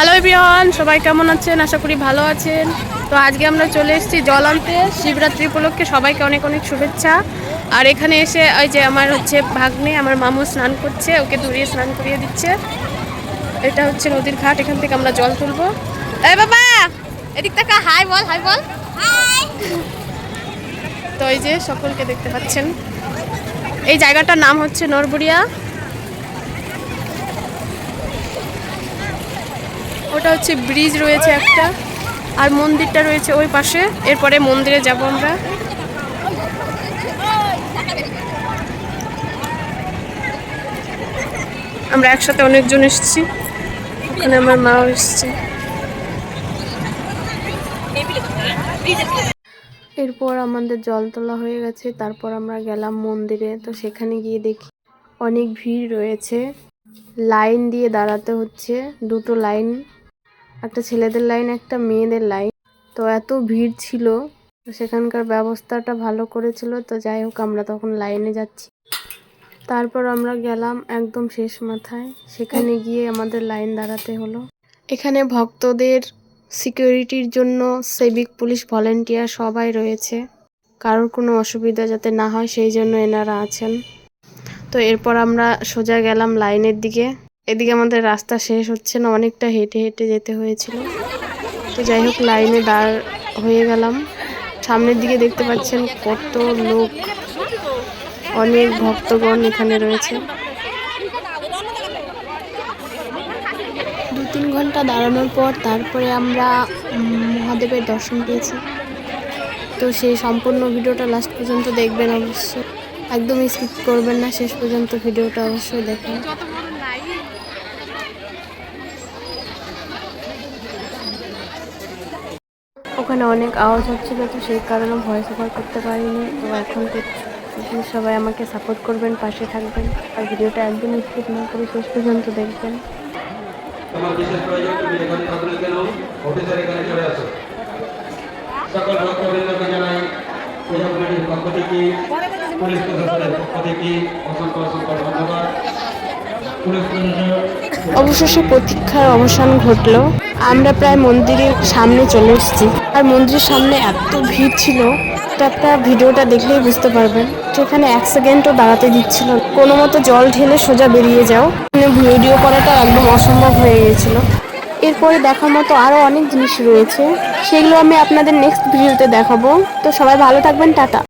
Hello everyone সবাই কেমন আছেন? আশা করি ভালো আছেন। তো আজকে আমরা চলে এসেছি জল আনতে। শিবরাত্রি উপলক্ষে সবাইকে অনেক অনেক শুভেচ্ছা। আর এখানে এসে ওই যে আমার হচ্ছে ভাগ্নে আমার মামু স্নান করছে। ওকে দূরিয়ে স্নান করিয়ে দিচ্ছে। এটা হচ্ছে নদীর ঘাট। এখান থেকে আমরা জল তুলবো। এই বাবা! এদিক থেকে হাই বল হাই বল। তো এই যে সকলকে দেখতে পাচ্ছেন। এই জায়গাটার নাম হচ্ছে নরবুড়িয়া। ওটা হচ্ছে ব্রিজ রয়েছে একটা, আর মন্দিরটা রয়েছে ওই পাশে। এরপরে মন্দিরে যাব আমরা। আমরা একসাথে অনেকজন এসেছি। ওখানে আমার মাও এসছে। এরপর আমাদের জল তোলা হয়ে গেছে, তারপর আমরা গেলাম মন্দিরে। তো সেখানে গিয়ে দেখি অনেক ভিড় রয়েছে। লাইন দিয়ে দাঁড়াতে হচ্ছে, দুটো লাইন। একটা ছেলেদের লাইন, একটা মেয়েদের লাইন। তো এত ভিড় ছিল সেখানকার ব্যবস্থাটা ভালো করেছিল। তো যাই হোক, আমরা তখন লাইনে যাচ্ছি। তারপর আমরা গেলাম একদম শেষ মাথায়। সেখানে গিয়ে আমাদের লাইন দাঁড়াতে হলো। এখানে ভক্তদের সিকিউরিটির জন্য সিভিক পুলিশ ভলেন্টিয়ার সবাই রয়েছে। কারোর কোনো অসুবিধা যাতে না হয়, সেই জন্য এনারা আছেন। তো এরপর আমরা সোজা গেলাম লাইনের দিকে। এদিকে আমাদের রাস্তা শেষ হচ্ছে না, অনেকটা হেঁটে হেঁটে যেতে হয়েছিল। তো যাই হোক, লাইনে দাঁড় হয়ে গেলাম। সামনের দিকে দেখতে পাচ্ছেন কত লোক, অনেক ভক্তগণ এখানে রয়েছে। দু তিন ঘণ্টা দাঁড়ানোর পর তারপরে আমরা মহাদেবের দর্শন পেয়েছি। তো সেই সম্পূর্ণ ভিডিওটা লাস্ট পর্যন্ত দেখবেন অবশ্যই। একদমই স্কিপ করবেন না, শেষ পর্যন্ত ভিডিওটা অবশ্যই দেখবেন। ওখানে অনেক আওয়াজ হচ্ছিল তো সেই কারণে ভয়েস ওভার করতে পারিনি। তো এখন তো সবাই আমাকে সাপোর্ট করবেন পাশে থাকবেন। আর ভিডিওটা একদম স্কিপ না করে শেষ পর্যন্ত দেখবেন। তোমার বিশেষ প্রয়োজন? তুমি এখানে থাকলে কেন? অফিসের এখানে চলে আসো। সকল ভক্তবৃন্দকে জানাই পূজা কমিটির পক্ষ থেকে পুলিশ প্রশাসনের পক্ষ থেকে অসংখ্য অসংখ্য ধন্যবাদ। অবশেষে প্রতীক্ষার অবসান ঘটলো। আমরা প্রায় মন্দিরের সামনে চলে এসেছি। আর মন্দিরের সামনে এত ভিড় ছিল একটা ভিডিওটা দেখলেই বুঝতে পারবেন সেখানে এক সেকেন্ডও দাঁড়াতে দিচ্ছিল কোনো মতো জল ঢেলে সোজা বেরিয়ে যাও। ভিডিও করাটা একদম অসম্ভব হয়ে গিয়েছিল এরপরে দেখার মতো আরও অনেক জিনিস রয়েছে। সেগুলো আমি আপনাদের নেক্সট ভিডিওতে দেখাবো। তো সবাই ভালো থাকবেন, টাটা।